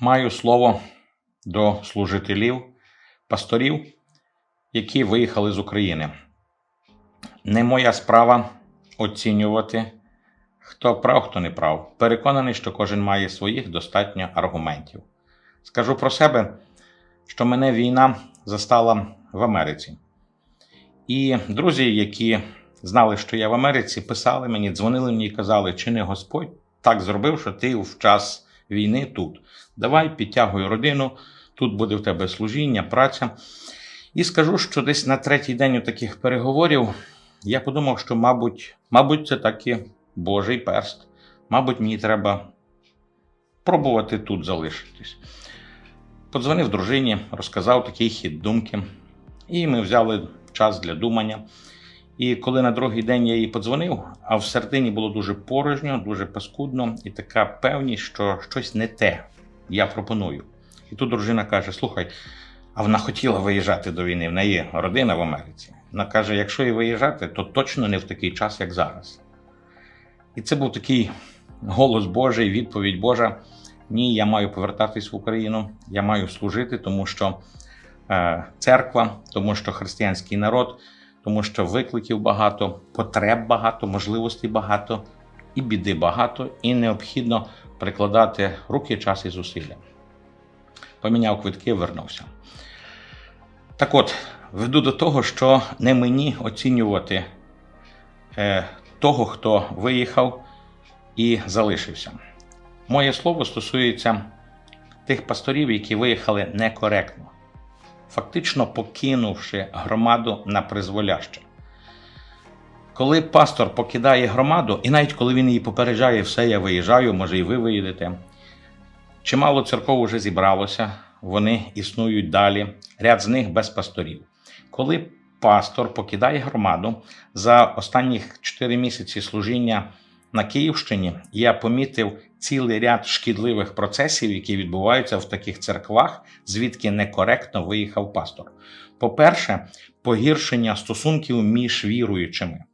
Маю слово до служителів, пасторів, які виїхали з України. Не моя справа оцінювати, хто прав, хто не прав. Переконаний, що кожен має своїх достатньо аргументів. Скажу про себе, що мене війна застала в Америці. І друзі, які знали, що я в Америці, писали мені, дзвонили мені і казали, чи не Господь так зробив, що ти в час війни тут. Давай підтягуй родину, тут буде в тебе служіння, праця. І скажу, що десь на третій день у таких переговорів я подумав, що, мабуть, мабуть, це таки Божий перст. Мабуть, мені треба пробувати тут залишитись. Подзвонив дружині, розказав такий хід думки, і ми взяли час для думання. І коли на другий день я їй подзвонив, а в середині було дуже порожньо, дуже паскудно, і така певність, що щось не те я пропоную. І тут дружина каже: Слухай, а вона хотіла виїжджати до війни, в неї родина в Америці. Вона каже: якщо і виїжджати, то точно не в такий час, як зараз. І це був такий голос Божий, відповідь Божа. Ні, я маю повертатись в Україну, я маю служити, тому що е, церква, тому що християнський народ, тому що викликів багато, потреб багато, можливостей багато, і біди багато, і необхідно прикладати руки, час і зусилля. Поміняв квитки, вернувся. Так от, веду до того, що не мені оцінювати е, того, хто виїхав і залишився. Моє слово стосується тих пасторів, які виїхали некоректно, фактично покинувши громаду на призволяще. Коли пастор покидає громаду, і навіть коли він її попереджає, все, я виїжджаю, може і ви виїдете. Чимало церков вже зібралося, вони існують далі, ряд з них без пасторів. Коли пастор покидає громаду за останніх 4 місяці служіння на Київщині, я помітив цілий ряд шкідливих процесів, які відбуваються в таких церквах, звідки некоректно виїхав пастор. По-перше, погіршення стосунків між віруючими.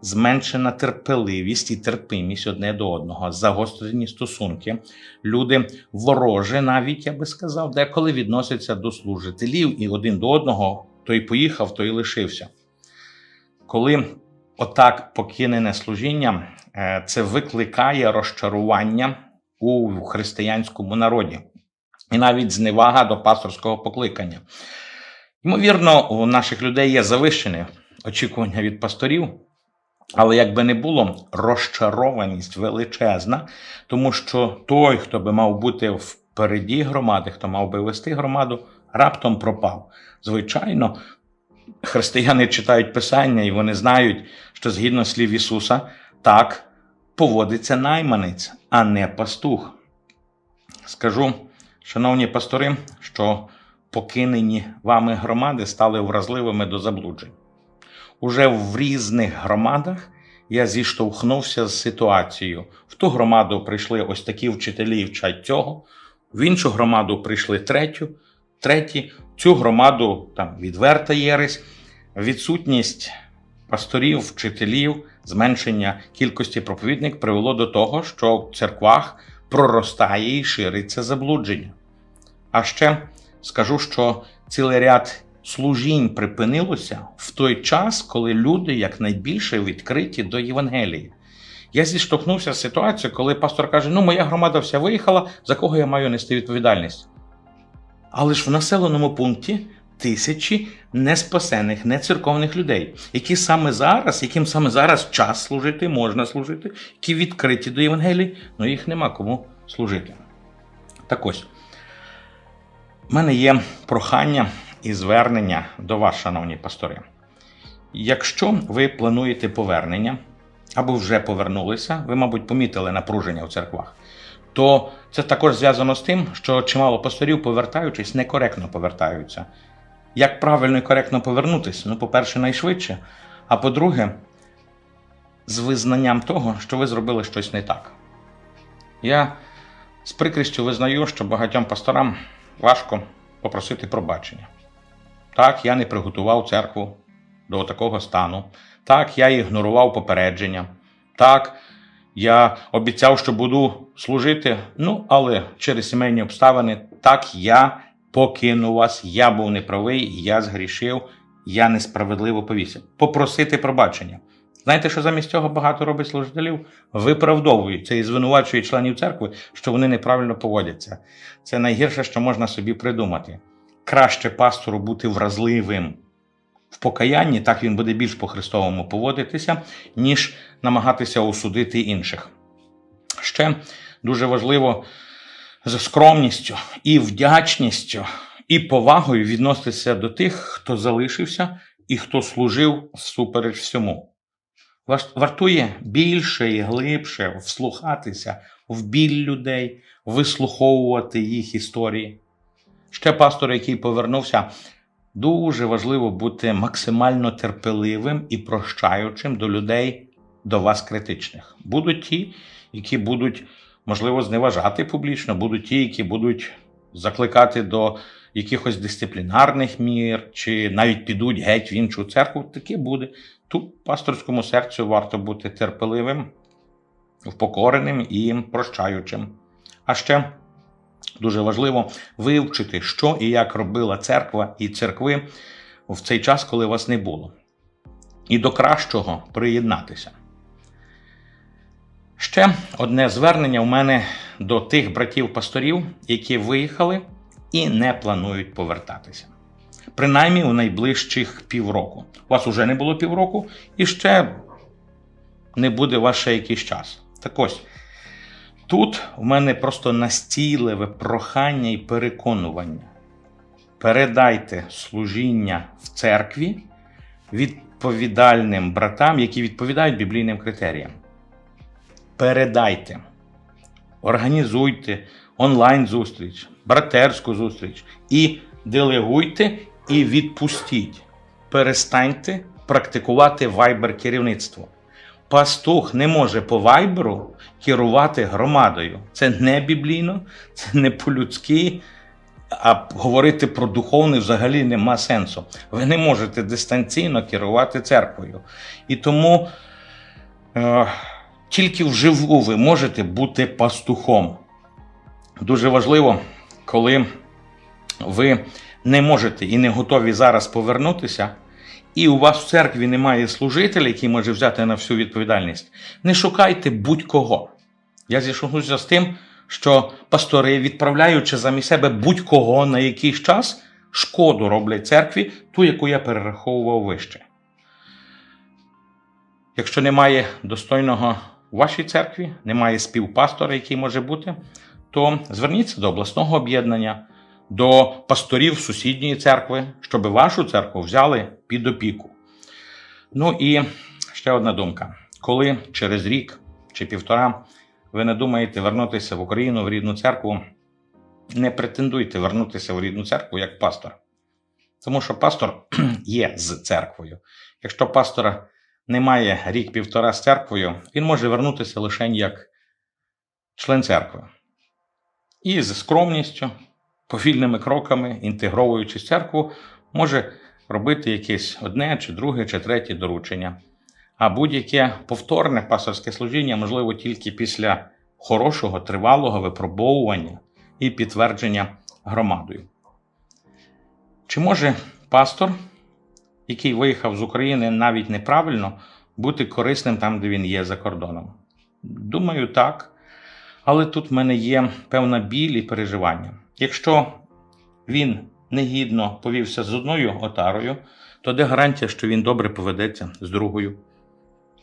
Зменшена терпеливість і терпимість одне до одного, загострені стосунки. Люди вороже, навіть я би сказав, деколи відносяться до служителів і один до одного той поїхав, той лишився. Коли отак покинене служіння, це викликає розчарування у християнському народі і навіть зневага до пасторського покликання. Ймовірно, у наших людей є завищене очікування від пасторів. Але як би не було, розчарованість величезна, тому що той, хто би мав бути впереді громади, хто мав би вести громаду, раптом пропав. Звичайно, християни читають Писання, і вони знають, що згідно слів Ісуса, так поводиться найманець, а не пастух. Скажу, шановні пастори, що покинені вами громади стали вразливими до заблуджень. Уже в різних громадах я зіштовхнувся з ситуацією. В ту громаду прийшли ось такі вчителі і вчать цього, в іншу громаду прийшли третю, треті, цю громаду там відверта єресь, відсутність пасторів, вчителів, зменшення кількості проповідник привело до того, що в церквах проростає і шириться заблудження. А ще скажу, що цілий ряд служінь припинилося в той час, коли люди якнайбільше відкриті до Євангелії. Я зіштовхнувся з ситуацією, коли пастор каже: Ну, моя громада вся виїхала, за кого я маю нести відповідальність. Але ж в населеному пункті тисячі неспасених, нецерковних людей, які саме зараз, яким саме зараз час служити, можна служити, які відкриті до Євангелії, але їх нема кому служити. Так ось, в мене є прохання і звернення до вас, шановні пастори. Якщо ви плануєте повернення або вже повернулися, ви, мабуть, помітили напруження в церквах, то це також зв'язано з тим, що чимало пасторів, повертаючись, некоректно повертаються. Як правильно і коректно повернутися? Ну, по-перше, найшвидше, а по-друге, з визнанням того, що ви зробили щось не так. Я з прикрістю визнаю, що багатьом пасторам важко попросити пробачення. Так, я не приготував церкву до такого стану. Так, я ігнорував попередження. Так, Я обіцяв, що буду служити. Ну, але через сімейні обставини так я покину вас. Я був неправий, я згрішив, я несправедливо повісив. Попросити пробачення. Знаєте, що замість цього багато робить служителів? Виправдовуються і звинувачують членів церкви, що вони неправильно поводяться. Це найгірше, що можна собі придумати. Краще пастору бути вразливим в покаянні, так він буде більш по-христовому поводитися, ніж намагатися осудити інших. Ще дуже важливо з скромністю і вдячністю і повагою відноситися до тих, хто залишився і хто служив всупереч всьому. Вартує більше і глибше вслухатися в біль людей, вислуховувати їх історії. Ще пастор, який повернувся, дуже важливо бути максимально терпеливим і прощаючим до людей, до вас критичних. Будуть ті, які будуть, можливо, зневажати публічно, будуть ті, які будуть закликати до якихось дисциплінарних мір, чи навіть підуть геть в іншу церкву. Таке буде. Тут пасторському серцю варто бути терпеливим, впокореним і прощаючим. А ще дуже важливо вивчити, що і як робила церква і церкви в цей час, коли вас не було. І до кращого приєднатися. Ще одне звернення у мене до тих братів-пасторів, які виїхали і не планують повертатися. Принаймні у найближчих півроку. У вас уже не було півроку, і ще не буде вас ще якийсь час. Так ось, тут в мене просто настійливе прохання і переконування. Передайте служіння в церкві відповідальним братам, які відповідають біблійним критеріям. Передайте, організуйте онлайн-зустріч, братерську зустріч і делегуйте і відпустіть. Перестаньте практикувати вайбер керівництво. Пастух не може по вайберу керувати громадою. Це не біблійно, це не по-людськи, а говорити про духовне взагалі нема сенсу. Ви не можете дистанційно керувати церквою. І тому е, тільки вживу ви можете бути пастухом. Дуже важливо, коли ви не можете і не готові зараз повернутися, і у вас в церкві немає служителя, який може взяти на всю відповідальність. Не шукайте будь-кого. Я зійшовся з тим, що пастори, відправляючи замість себе будь-кого на якийсь час, шкоду роблять церкві, ту, яку я перераховував вище. Якщо немає достойного у вашій церкві, немає співпастора, який може бути, то зверніться до обласного об'єднання, до пасторів сусідньої церкви, щоб вашу церкву взяли під опіку. Ну і ще одна думка: коли через рік чи півтора ви не думаєте вернутися в Україну в рідну церкву, не претендуйте вернутися в рідну церкву як пастор. Тому що пастор є з церквою. Якщо пастора немає рік-півтора з церквою, він може вернутися лише як член церкви. І з скромністю, повільними кроками, інтегровуючи церкву, може робити якесь одне, чи друге, чи третє доручення. А будь-яке повторне пасторське служіння можливо тільки після хорошого, тривалого випробовування і підтвердження громадою. Чи може пастор, який виїхав з України навіть неправильно, бути корисним там, де він є за кордоном? Думаю, так. Але тут в мене є певна біль і переживання. Якщо він негідно повівся з одною отарою, то де гарантія, що він добре поведеться з другою?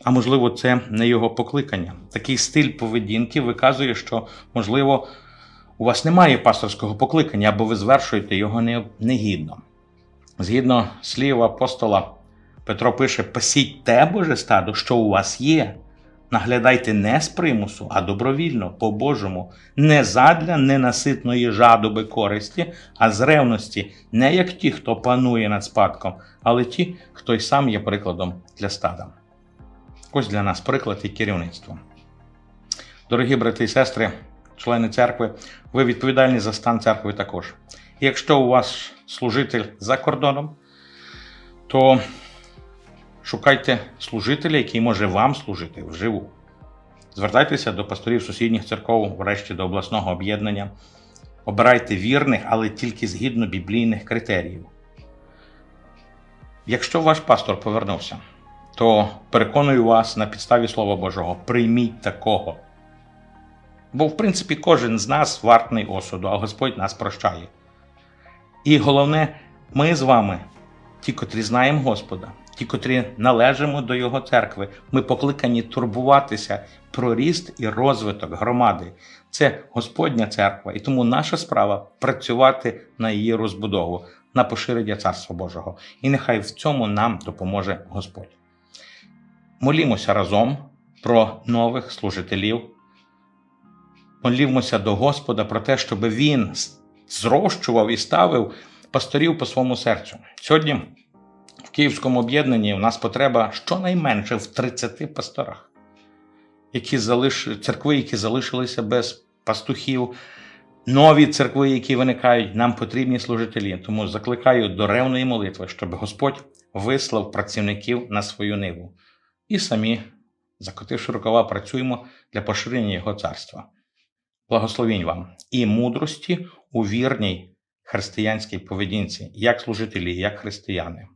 А можливо, це не його покликання. Такий стиль поведінки виказує, що, можливо, у вас немає пасторського покликання, або ви звершуєте його не- негідно. Згідно слів апостола, Петро пише: пасіть те Боже стадо, що у вас є. Наглядайте не з примусу, а добровільно, по-божому, не задля ненаситної жадоби користі, а з ревності, не як ті, хто панує над спадком, але ті, хто й сам є прикладом для стада. Ось для нас приклад і керівництво. Дорогі брати і сестри, члени церкви, ви відповідальні за стан церкви також. Якщо у вас служитель за кордоном, то шукайте служителя, який може вам служити вживу. Звертайтеся до пасторів сусідніх церков, врешті до обласного об'єднання. Обирайте вірних, але тільки згідно біблійних критеріїв. Якщо ваш пастор повернувся, то переконую вас на підставі Слова Божого, прийміть такого. Бо, в принципі, кожен з нас вартний осуду, а Господь нас прощає. І головне, ми з вами, ті, котрі знаємо Господа, ті, котрі належимо до Його церкви, ми покликані турбуватися про ріст і розвиток громади. Це Господня церква, і тому наша справа працювати на її розбудову, на поширення Царства Божого. І нехай в цьому нам допоможе Господь. Молімося разом про нових служителів. Молімося до Господа про те, щоб Він зрощував і ставив пасторів по своєму серцю. Сьогодні в Київському об'єднанні у нас потреба щонайменше в 30 пасторах, які залиш... церкви, які залишилися без пастухів, нові церкви, які виникають, нам потрібні служителі. Тому закликаю до ревної молитви, щоб Господь вислав працівників на свою ниву. І самі, закотивши рукава, працюємо для поширення Його царства. Благословінь вам і мудрості у вірній християнській поведінці, як служителі, як християни.